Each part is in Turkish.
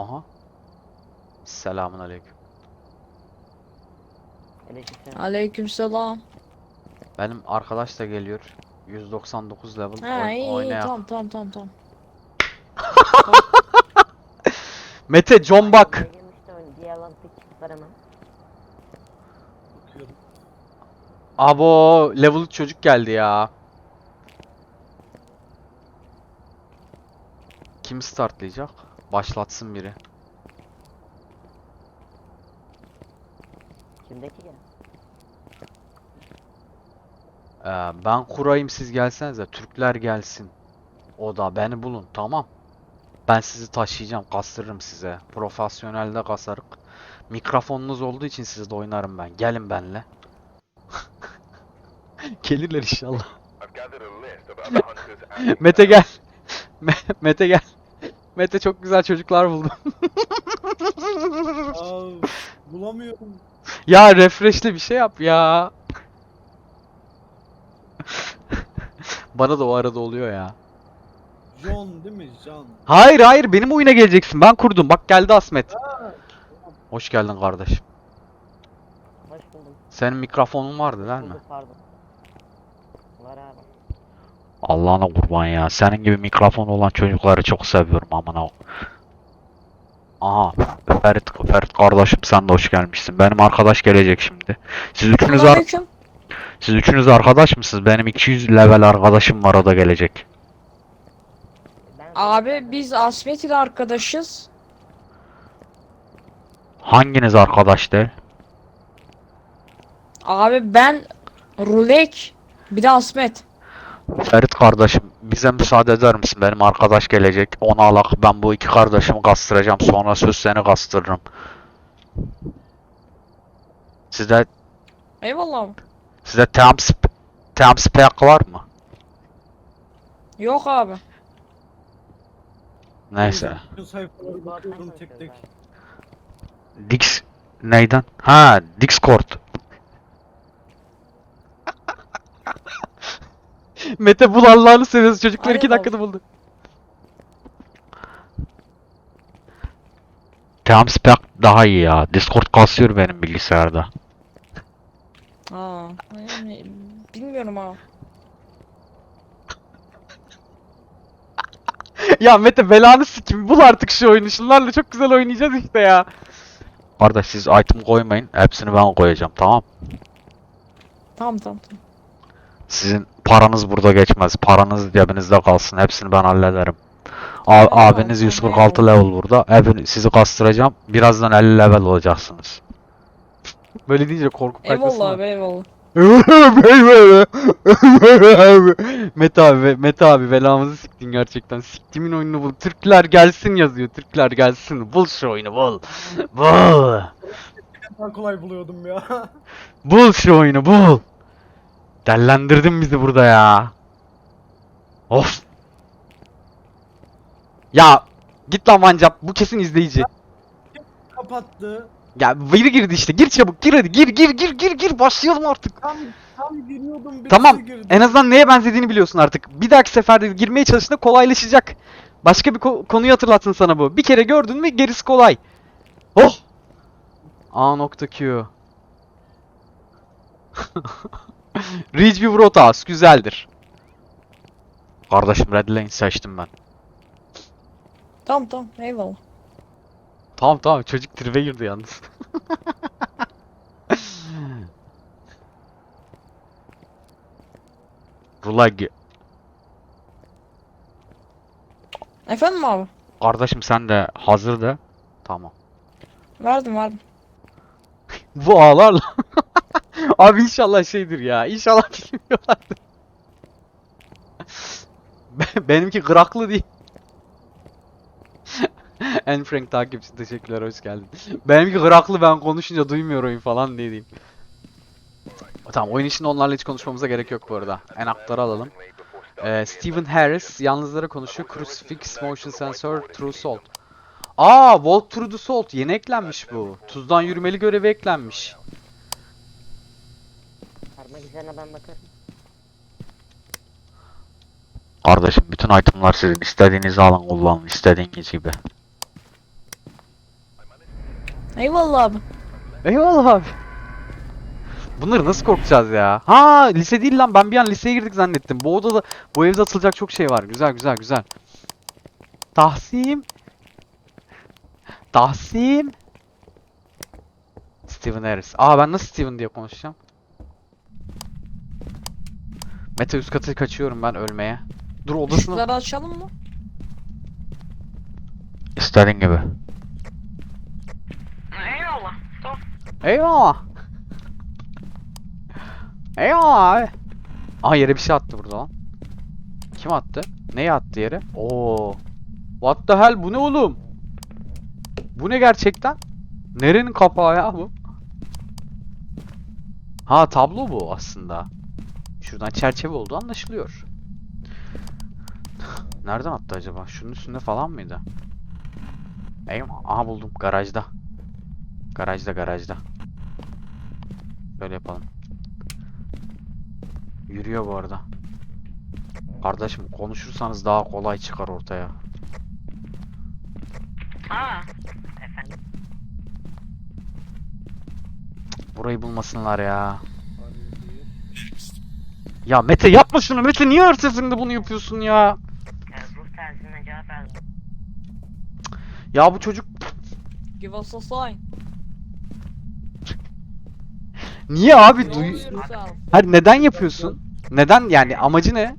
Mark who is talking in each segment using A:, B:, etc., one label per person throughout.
A: Aha. Selamun aleyküm.
B: Aleykümselam.
C: Aleykümselam.
A: Benim arkadaş da geliyor. 199 level
C: Ha
A: oyn-
C: iyi
A: oynayak.
C: tamam tamam tamam tamam.
A: Mete John bak.
B: Hemen.
D: Bakıyorum.
A: Abo level 3 çocuk geldi ya. Kim startlayacak? Başlatsın biri.
B: Kimdeki gel?
A: Ee, ben kurayım siz gelsenize. Türkler gelsin. O da beni bulun tamam. Ben sizi taşıyacağım, kastırırım size. Profesyonelde kasarık. Mikrofonunuz olduğu için sizde oynarım ben. Gelin benle. Gelirler inşallah. Mete gel. Me- Mete gel. Mete çok güzel çocuklar buldum.
D: Aa, bulamıyorum.
A: Ya refresh'li bir şey yap ya. Bana da o arada oluyor ya.
D: John değil mi? John.
A: Hayır hayır benim oyuna geleceksin. Ben kurdum. Bak geldi Asmet. Hoş geldin kardeşim.
B: Hoş buldum.
A: Senin mikrofonun vardı değil mi?
B: Bulduk, Pardon. Var abi.
A: Allah'ına kurban ya. Senin gibi mikrofon olan çocukları çok seviyorum amına. Aha Ferit, Ferit kardeşim sen de hoş gelmişsin. Benim arkadaş gelecek şimdi. Siz üçünüz ar- siz üçünüz arkadaş mısınız? Benim 200 level arkadaşım var o da gelecek.
C: Abi biz Asmet ile arkadaşız.
A: Hanginiz arkadaş değil?
C: Abi ben Rulek bir de Asmet.
A: Ferit kardeşim bize müsaade eder misin? Benim arkadaş gelecek. Onu alak. Ben bu iki kardeşimi kastıracağım. Sonra söz seni kastırırım. Sizde
C: Eyvallah abi.
A: sizde Thames Thames Pack var mı?
C: Yok abi.
A: Neyse.
D: Bütün sayfaları bakıyorum tek tek.
A: Dix neyden? Ha, Discord. Mete bul Allah'ını seviyorsun. Çocuklar iki dakikada buldu. Thames Pack daha iyi ya. Discord kasıyor benim bilgisayarda.
C: Aa, yani bilmiyorum abi.
A: ya Mete belanı sikim. Bul artık şu oyunu. Şunlarla çok güzel oynayacağız işte ya. Kardeş siz item koymayın. Hepsini ben koyacağım tamam.
C: Tamam tamam tamam.
A: Sizin paranız burada geçmez. Paranız cebinizde kalsın. Hepsini ben hallederim. A-
C: Eyvallah,
A: abiniz
C: tamam,
A: 146
C: eyvallah.
A: level burada. Hepini, sizi kastıracağım. Birazdan 50 level olacaksınız. Böyle deyince korkup
C: Eyvallah abi eyvallah.
A: Mete abi, Mete abi belamızı siktin gerçekten. Siktimin oyununu bul. Türkler gelsin yazıyor. Türkler gelsin. Bul şu oyunu bul. Bul.
D: Daha kolay buluyordum ya.
A: Bul şu oyunu bul. Dellendirdin bizi burada ya. Of. Ya git lan Vancap bu kesin izleyici.
D: Kapattı.
A: Ya biri girdi işte gir çabuk gir hadi gir gir gir gir gir başlayalım artık.
D: Tam tam giriyordum birisi
A: Tamam
D: girdi.
A: en azından neye benzediğini biliyorsun artık. Bir dahaki seferde girmeye çalıştığında kolaylaşacak. Başka bir ko- konuyu hatırlatsın sana bu. Bir kere gördün mü gerisi kolay. Oh. A nokta Q. Ridgeview Rotas güzeldir. Kardeşim Red Lane seçtim ben.
C: Tamam tamam eyvallah.
A: Tamam tamam çocuk tribe girdi yalnız. Rulag.
C: Efendim abi?
A: Kardeşim sen de hazır da. Tamam.
C: Verdim verdim.
A: Bu ağlarla. Abi inşallah şeydir ya. İnşallah bilmiyorlardır. Be- Benimki graklı değil. en Frank takipçi teşekkürler hoş geldin. Benimki graklı ben konuşunca duymuyor oyun falan diye diyeyim. Tamam oyun içinde onlarla hiç konuşmamıza gerek yok bu arada. En aktarı alalım. Ee, Stephen Harris yalnızlara konuşuyor. Crucifix, Motion Sensor, True Salt. Aa, Walk Through the Salt yeni eklenmiş bu. Tuzdan yürümeli görevi eklenmiş.
B: Parmak izlerine ben bakarım.
A: Kardeşim bütün itemlar sizin. İstediğinizi alın kullanın istediğiniz gibi.
C: Eyvallah abi.
A: Eyvallah abi. Bunları nasıl korkacağız ya? Ha lise değil lan ben bir an liseye girdik zannettim. Bu odada bu evde atılacak çok şey var. Güzel güzel güzel. Tahsim. Tahsim. Steven Harris. Aa ben nasıl Steven diye konuşacağım? Mete üst katı kaçıyorum ben ölmeye. Dur odasını.
C: Işıkları açalım mı?
A: İstediğin gibi.
C: Eyvallah. Tamam.
A: Eyvallah. Eyvallah abi. Aha yere bir şey attı burada lan. Kim attı? Neyi attı yere? Oo. What the hell bu ne oğlum? Bu ne gerçekten? Nerenin kapağı ya bu? Ha tablo bu aslında. Şuradan çerçeve olduğu anlaşılıyor. Nereden attı acaba? Şunun üstünde falan mıydı? Eyvah. Aha buldum. Garajda. Garajda garajda. Böyle yapalım. Yürüyor bu arada. Kardeşim konuşursanız daha kolay çıkar ortaya.
C: Aa.
B: Efendim.
A: Burayı bulmasınlar ya. Ya Mete yapma şunu Mete niye her seferinde bunu yapıyorsun ya?
B: Ya, ruh cevap verdim.
A: Ya bu çocuk
C: Give us a sign.
A: niye abi duy
C: yourself.
A: Hayır neden yapıyorsun? Neden yani amacı ne?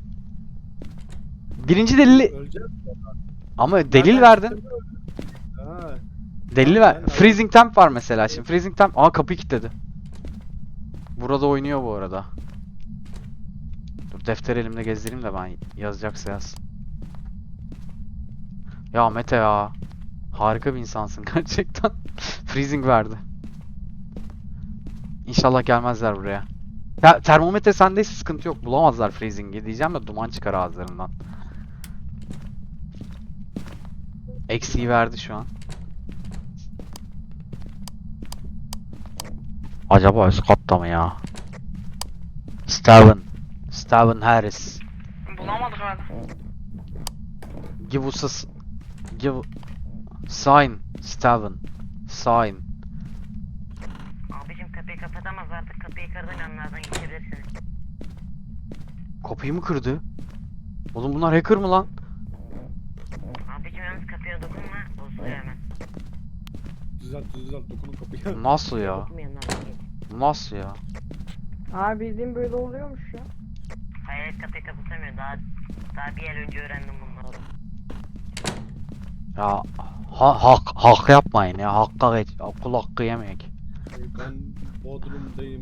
A: Birinci delili
D: Öleceğiz.
A: ama delil verdin.
D: Ha.
A: Delil ver. Freezing temp var mesela şimdi. Freezing temp. Aa kapıyı kilitledi. Burada oynuyor bu arada. Dur defteri elimde gezdireyim de ben yazacaksa yaz. Ya Mete ya. Harika bir insansın gerçekten. Freezing verdi. İnşallah gelmezler buraya. Ya termometre sendeyse sıkıntı yok. Bulamazlar freezing'i diyeceğim de duman çıkar ağızlarından. Eksiği verdi şu an. Acaba üst katta mı ya? Steven. Steven Harris.
C: Bulamadık herhalde.
A: Give us a give sign Steven. Sign.
B: Abicim kapıyı kapatamaz artık. Kapıyı kırdığın anlardan geçebilirsiniz.
A: Kapıyı mı kırdı? Oğlum bunlar hacker mı lan?
B: Abicim yalnız kapıya dokunma. Bozuluyor hemen.
D: Düzelt düzelt dokunun kapıya.
A: Nasıl ya?
B: Yanlardan.
A: Nasıl ya?
C: Abi bildiğin böyle oluyormuş ya.
B: Hayalet kapıyı kapatamıyor. Daha daha bir yıl önce öğrendim bunları.
A: Ya ha, hak hak yapmayın ya. Hakka geç. Kul hakkı yemek.
D: Ee, Ben Bodrum'dayım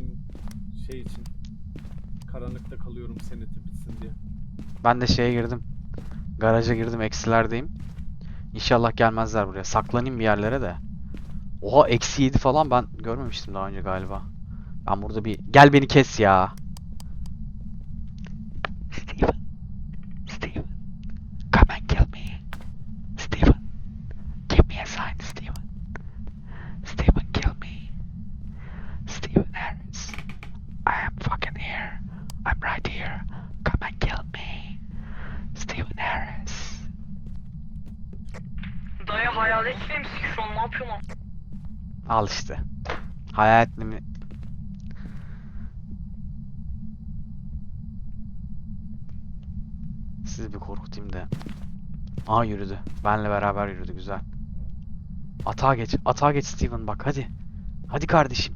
D: şey için. Karanlıkta kalıyorum seneti bitsin diye.
A: Ben de şeye girdim. Garaja girdim. Eksilerdeyim. İnşallah gelmezler buraya. Saklanayım bir yerlere de. Oha eksi 7 falan ben görmemiştim daha önce galiba. Ben burada bir... Gel beni kes ya. Steven. Steven. Come and kill me. Steven. Give me a sign, Steven. Steven, kill me. Steven Harris. I am fucking here. I'm right here. Come and kill me. Steven Harris.
C: Dayı hayalet miyim şu an ne yapıyorsun?
A: Al işte. Hayaletli mi? Sizi bir korkutayım da. Aa yürüdü. Benle beraber yürüdü güzel. Atağa geç. Atağa geç Steven bak hadi. Hadi kardeşim.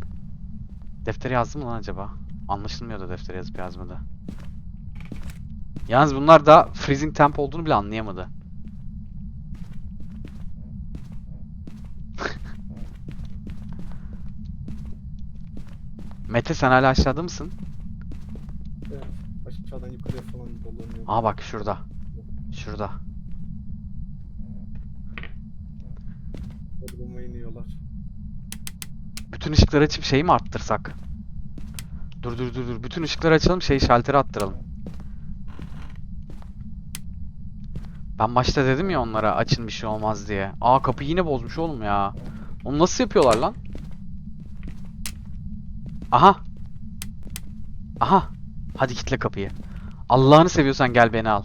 A: Deftere yazdı mı lan acaba? Anlaşılmıyor da deftere yazıp yazmadı. Yalnız bunlar da freezing temp olduğunu bile anlayamadı. Mete sen hala aşağıda mısın?
D: Aşağıdan yukarıya falan dolanıyor.
A: Aa bak şurada. Şurada.
D: Bodrum'a iniyorlar.
A: Bütün ışıkları açıp şeyi mi arttırsak? Dur dur dur dur. Bütün ışıkları açalım şeyi şalteri attıralım. Ben başta dedim ya onlara açın bir şey olmaz diye. Aa kapı yine bozmuş oğlum ya. Onu nasıl yapıyorlar lan? Aha. Aha. Hadi kitle kapıyı. Allah'ını seviyorsan gel beni al.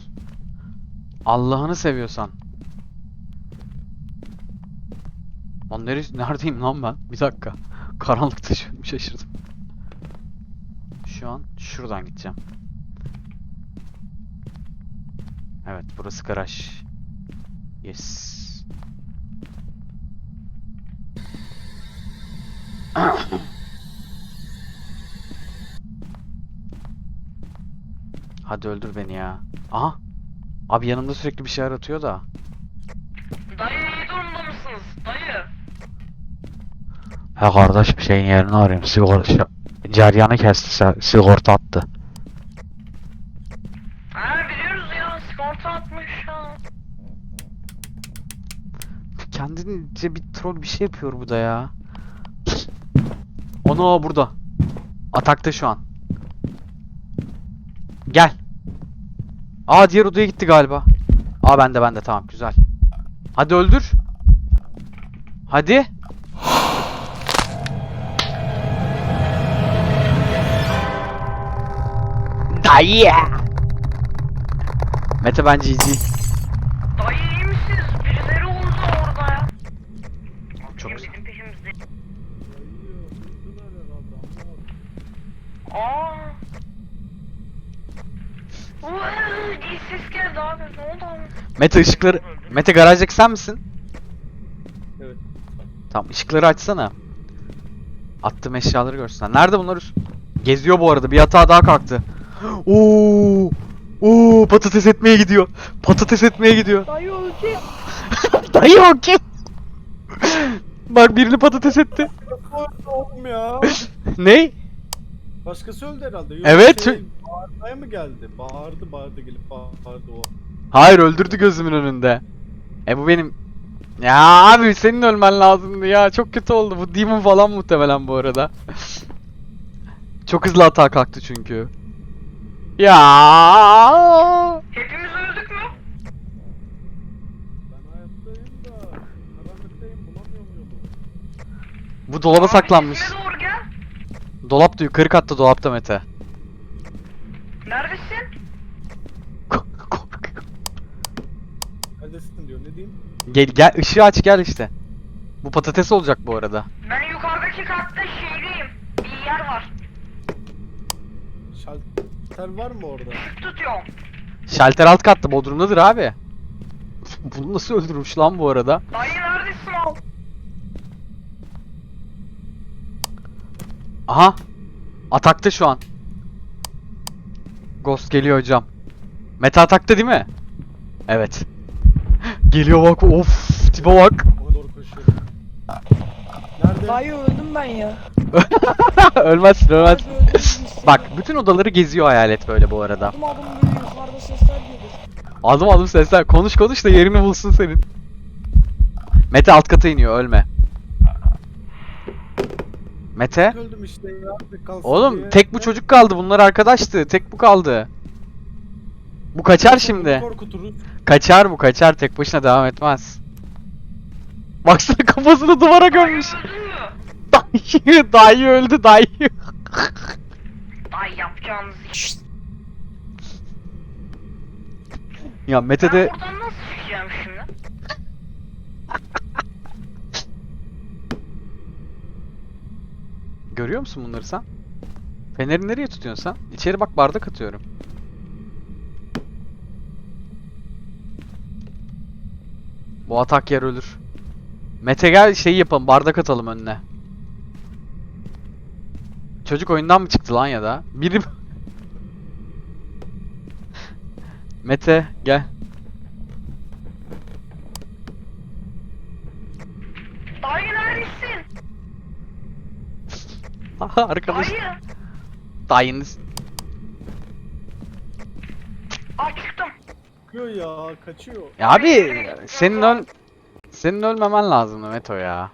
A: Allah'ını seviyorsan. Lan neresi, neredeyim lan ben? Bir dakika. Karanlıkta şaşırdım. Şu an şuradan gideceğim. Evet burası garaj. Yes. Hadi öldür beni ya. Aha. Abi yanımda sürekli bir şeyler atıyor da.
B: Dayı iyi durumda mısınız? Dayı.
A: Ha kardeş bir şeyin yerini arıyorum. Sigorta ceryanı kesti. Sigorta attı.
B: Ha biliyoruz ya sigorta atmış ha.
A: Kendince bir troll bir şey yapıyor bu da ya. Onu burada. Atakta şu an. Gel. Aa diğer odaya gitti galiba. Aa bende bende tamam güzel. Hadi öldür. Hadi. Dayı. Mete bence GG.
B: Dayı iyi misiniz? Birileri oldu orada ya.
A: Çok-
D: anlamadım.
B: Aa. Ses geldi abi. Ne oldu abi?
A: Mete ışıkları... Mete garajdaki sen misin?
D: Evet.
A: Tamam ışıkları açsana. Attığım eşyaları görsünler. Nerede bunlar? Geziyor bu arada. Bir hata daha kalktı. Oo! Oo! Patates etmeye gidiyor. Patates etmeye gidiyor.
C: Dayı öldü.
A: Dayı o kim? Bak birini patates etti.
D: Öldü oğlum ya.
A: ne?
D: Başkası öldü herhalde. Yok,
A: Evet,
D: Şey, bağırmaya mı geldi? Bağırdı bağırdı gelip bağırdı o.
A: Hayır öldürdü gözümün önünde. E bu benim... Ya abi senin ölmen lazımdı ya. Çok kötü oldu. Bu demon falan muhtemelen bu arada. Çok hızlı hata kalktı çünkü. Ya.
B: Hepimiz öldük mü?
D: Ben hayattayım da karanlıktayım bulamıyorum yolu.
A: Bu dolaba
B: Abi,
A: saklanmış.
B: gel.
A: Dolapta yukarı katta dolapta Mete.
B: Neredesin?
D: Neredesin diyor ne diyeyim?
A: Gel gel ışığı aç gel işte. Bu patates olacak bu arada.
B: Ben yukarıdaki katta şeydeyim. Bir yer var.
D: Şalter var mı orada?
B: Işık tutuyorum.
A: Şalter alt katta bodrumdadır abi. Bunu nasıl öldürmüş lan bu arada?
B: Dayı neredesin
A: Aha. Atakta şu an. Ghost geliyor hocam. Meta atakta değil mi? Evet. Geliyor bak of tipe bak.
D: Ona doğru koşuyorum. Nerede?
C: Dayı öldüm ben ya.
A: ölmezsin ölmezsin. Bak bütün odaları geziyor hayalet böyle bu arada.
C: Adım adım böyle yukarıda sesler.
A: Adım adım sesler konuş konuş da yerini bulsun senin. Mete alt kata iniyor ölme. Mete?
D: Öldüm işte ya. kalsın
A: Oğlum
D: diye.
A: tek bu çocuk kaldı bunlar arkadaştı tek bu kaldı. Bu kaçar şimdi.
D: Korkuturuz.
A: Kaçar bu kaçar tek başına devam etmez. Baksana kafasını duvara gömmüş. Dayı, dayı öldü dayı.
B: Dayı yapacağınız iş.
A: Ya Mete de
B: Ben buradan nasıl çıkacağım şimdi?
A: Görüyor musun bunları sen? Feneri nereye tutuyorsun sen? İçeri bak bardak atıyorum. Bu atak yer ölür. Mete gel şey yapalım bardak atalım önüne. Çocuk oyundan mı çıktı lan ya da? Biri Mete gel.
B: Dayı neredesin?
A: Aha arkadaş.
B: Dayı.
A: Dayınız.
B: Aa çıktım.
D: Kaçıyor ya kaçıyor.
A: Ya abi senin öl senin ölmemen lazımdı Meto ya.